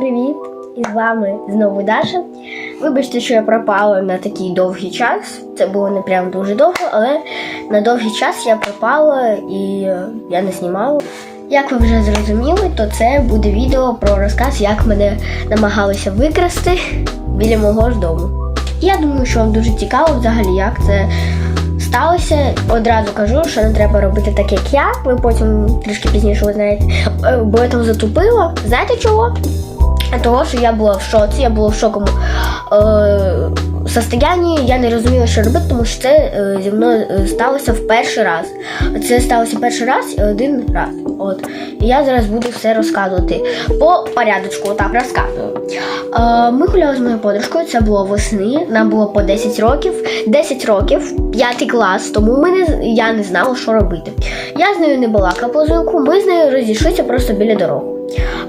привіт! І з вами знову Даша. Вибачте, що я пропала на такий довгий час. Це було не прям дуже довго, але на довгий час я пропала і е, я не знімала. Як ви вже зрозуміли, то це буде відео про розказ, як мене намагалися викрасти біля мого ж дому. Я думаю, що вам дуже цікаво взагалі, як це сталося. Одразу кажу, що не треба робити так, як я. Ви потім трішки пізніше узнаєте. Е, Бо я там затупила. Знаєте чого? Того, що я була в шоці, я була в шоковому е, состоянні, я не розуміла, що робити, тому що це е, зі мною е, сталося в перший раз. Це сталося перший раз і один раз. От. І я зараз буду все розказувати по порядочку, отак розказую. Е, ми гуляли з моєю подружкою, це було весни, нам було по 10 років. 10 років, 5 клас, тому ми не, я не знала, що робити. Я з нею не балакала по зв'язку, ми з нею розійшлися просто біля дороги.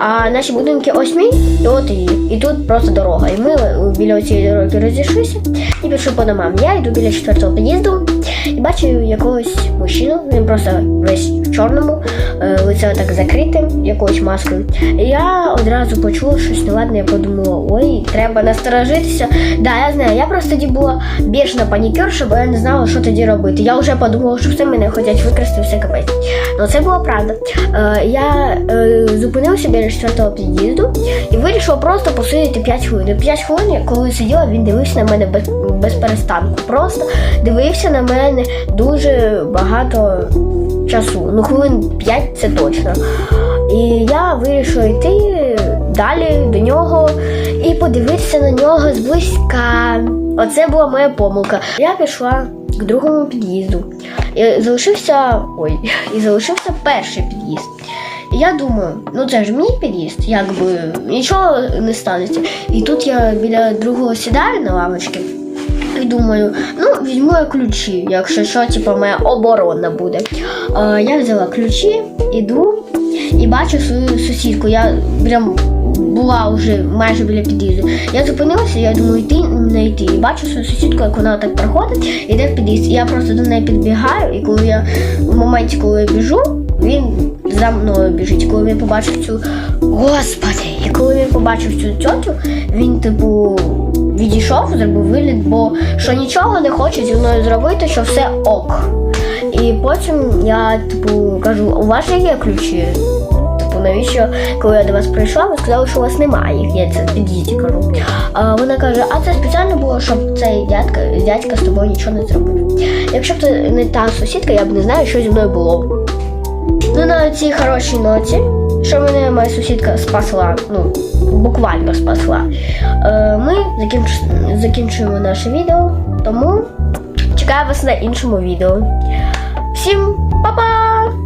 А наші будинки ось мій, і от і, і тут просто дорога. І ми е, біля цієї дороги розійшлися і пішли по домам. Я йду біля четвертого під'їзду і бачу якогось мужчину. Він просто весь в чорному, е, лице так закрите, якоюсь маскою. І я одразу почула щось неладне, я подумала, ой, треба насторожитися. Да, я знаю, я просто тоді була бішна панікерша, бо я не знала, що тоді робити. Я вже подумала, що все мене хочуть викрасти, все капець. Ну це була правда. Е, я е, зупинилася біля четвертого під'їзду і вирішила просто посидіти 5 хвилин. 5 хвилин, коли сиділа, він дивився на мене без, без перестанку. Просто дивився на мене дуже багато часу. Ну, хвилин 5 це точно. І я вирішила йти далі до нього і подивитися на нього зблизька. Оце була моя помилка. Я пішла к другому під'їзду. І залишився. Ой, і залишився перший під'їзд. І я думаю, ну це ж мій під'їзд, якби нічого не станеться. І тут я біля другого сідаю на лавочки. Думаю, ну візьму я ключі, якщо що, типу, моя оборона буде. Е, я взяла ключі, іду і бачу свою сусідку. Я прям була вже майже біля під'їзду. Я зупинилася, я думаю, йти не йти. І бачу свою сусідку, як вона так проходить, іде в під'їзд. І я просто до неї підбігаю, і коли я в моменті, коли я біжу, він за мною біжить. Коли він побачив цю господи, і коли він побачив цю тьотю, він типу відійшов, зробив вигляд, бо що нічого не хоче зі мною зробити, що все ок. І потім я типу кажу, у вас же є ключі? Типу, навіщо, коли я до вас прийшла, ви сказали, що у вас немає їх, я це під'їзді кажу. А вона каже, а це спеціально було, щоб цей дядька, дядька з тобою нічого не зробив. Якщо б це не та сусідка, я б не знаю, що зі мною було. Ну, на цій хорошій ноті, що мене моя сусідка спасла, ну, буквально спасла, е, ми закінч... закінчуємо наше відео, тому чекаю вас на іншому відео. Всім па-па!